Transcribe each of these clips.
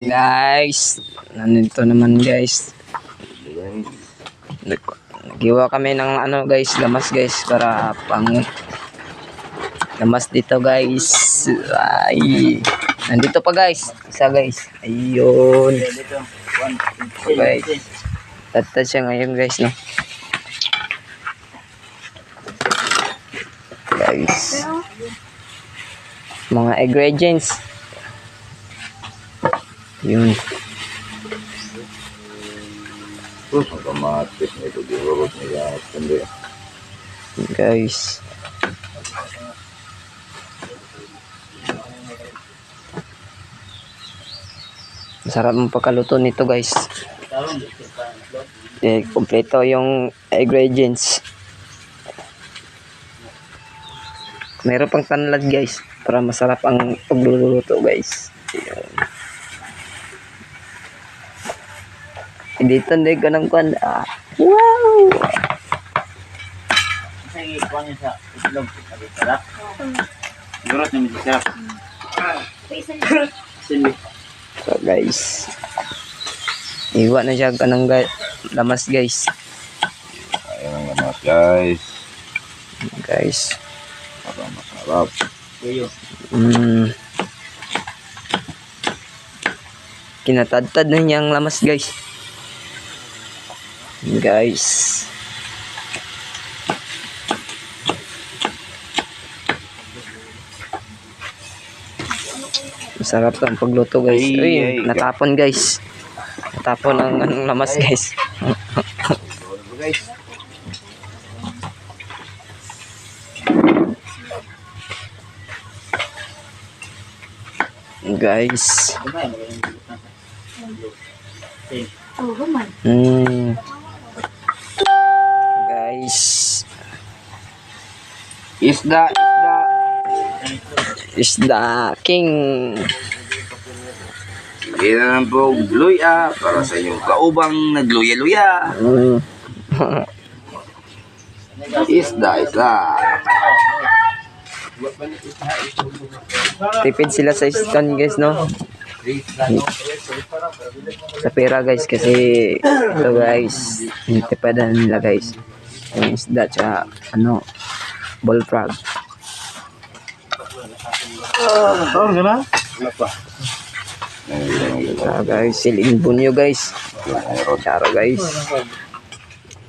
Guys, nandito naman guys. Nag- Nagiwa kami ng ano guys, lamas guys para pang lamas dito guys. Ay. Nandito pa guys. Isa guys. Ayun. Guys. Tata siya ngayon guys no. Guys. Mga ingredients. Yun. Terus otomatis itu diurut ya sendiri. Guys. Masarap ang pagkaluto nito guys. Eh, kompleto yung ingredients. Meron pang tanlad guys. Para masarap ang pagluluto guys. Yun. Hindi ka ng kwan. Ah. Wow! Urut yang bisa. So guys. Iwa na siya kanang ga- lamas guys. Ayo mas guys. Guys. Apa masarap. Mm. Kinatadtad na niya ang lamas guys. Guys. Masarap to ang pagluto guys. Ay, Uy, ay, natapon guys. Natapon ang anong lamas guys. guys. Guys. Mm. Guys. Isda, isda. Isda King. Sige na lang po, luya para sa inyong kaubang nagluya-luya. Mm. Isda, isda. Tipid sila sa stone guys no. Sa pera guys kasi ito guys. Titipadan nila guys. Yung isda tsaka ano bullfrog. Tsaka guys, siling bunyo guys. Tsara guys.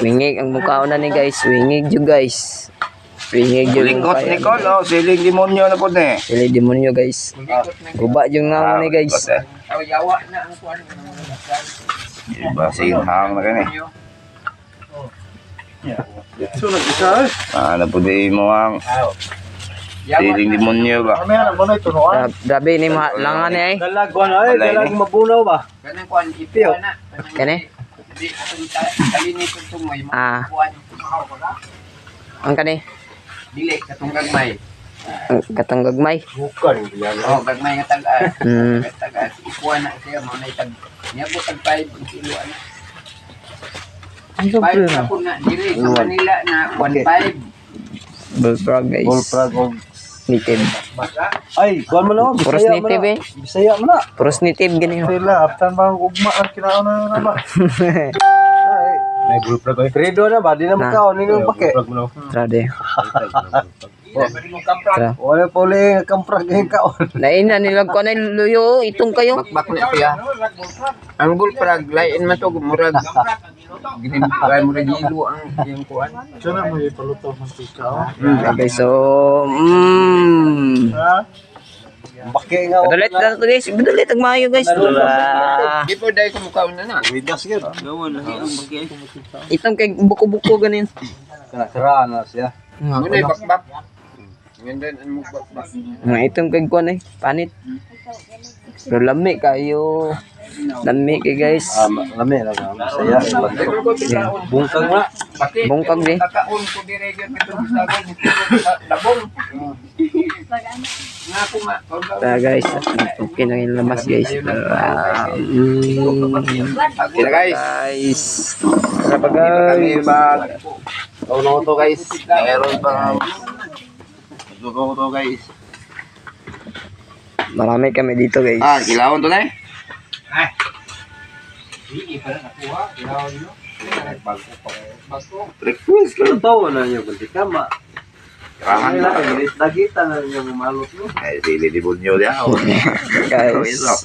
Wingig ang mukha na ni guys. Wingig yung guys. Wingig yung Lingkot ni. Col, oh, siling demonyo na po ni. Sili demonyo guys. Guba yung nga ni guys. Iba singhang na kani. Ano po di mo ang siling demonyo ba? Grab- Grabe ni ma langan ni ay. Dalag ko na, ay, Wala dalag ini. mabunaw ba? Piyo. Kani? Ah. Ang kani? Dili katong gagmay. Ang katong gagmay. Bukan, yan. Oh, gagmay nga tag-an. Hmm. Tag-an. Ikuha na siya mo na tag. Niya po tag 5 kilo ano. Five na po na diri sa Manila na 15. Bullfrog guys. Bullfrog o... Native. Ay, kuhan mo na, Puros Bisaya mo native na. eh. Bisaya mo na. Puros native gani. Sila, aptan ba ang ugma ang kinaon na na ba? Ay, may bullfrog ko. Kredo na ba? Di na Na. makaon, hindi mo pake. Trade. Wala pa uli kamprag yung kaon. Naina nilag ko na luyo itong kayo. Bakbak na siya. Ang bullfrog lain man to murag. Ginibigay mo rin ilo ang yung kuan. Sana mo ipaluto ng tika. Okay, so mm. Ha? Bake nga. Padulit na to guys. Padulit ang mayo guys. Di po dahil sa mukha na na. Widas yun. itong kay buko-buko ganin. Kanasaraan na siya. Muna yung bakbak. Ganda ang mukbak. Nga itong kay kuan eh. Panit. Pero lami kayo. Lami kay guys. Ah, ma- lami na nga. Masaya. Yeah. Bungkag na. Bungkag di. kakaon ko di region ito sa dabong. Ah, guys, okay na yung lamas guys. Ah, mm, Kira guys. guys. Dito kami mag Tuno to guys. Meron pa Tuno to guys. Marami kami dito guys. Ah, kilawon to na eh. Request ka. Tawa na niyo bunti kama. Kirahan na. Dagita na niyo malot no. Ay, sili demonyo di ako. Guys. Ito.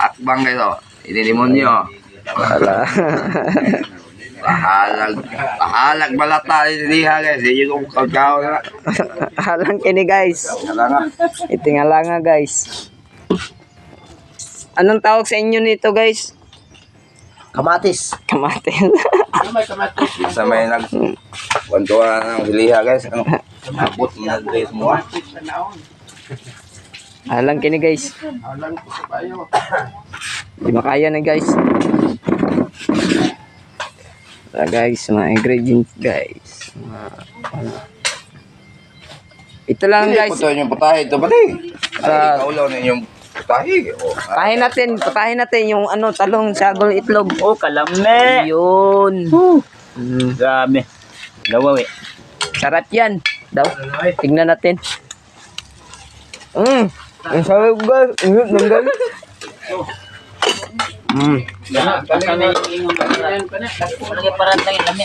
Akbang kayo. Ini demonyo. Wala. Bahalag. Bahalag balata ini diha guys. Hindi ko kagkaw na. Halang kini guys. Kala nga. Itingala nga guys. Anong tawag sa inyo nito guys? Kamatis. Kamatis. Sa may nag... Kwantuan ng hiliha guys. Ano? Abot mo na dress mo. Halang kini guys. Di makaya na guys. Ito guys, mga ingredients guys. Mga- ano. Ito lang guys. Ito yung putahe. Ito pati. Sa- Ay, ikaw lang yung putahe. Oh, Patahin natin, patahin natin yung ano, talong, sagol, itlog. Oh, kalame. Yun. Mm, Grabe. Lawaw eh. sarap yan. Daw. Tignan natin. Mm. Ang sarap guys. Ang sarap guys. Mm. Kami yung ingon pa na. Lagi parang lagi lami.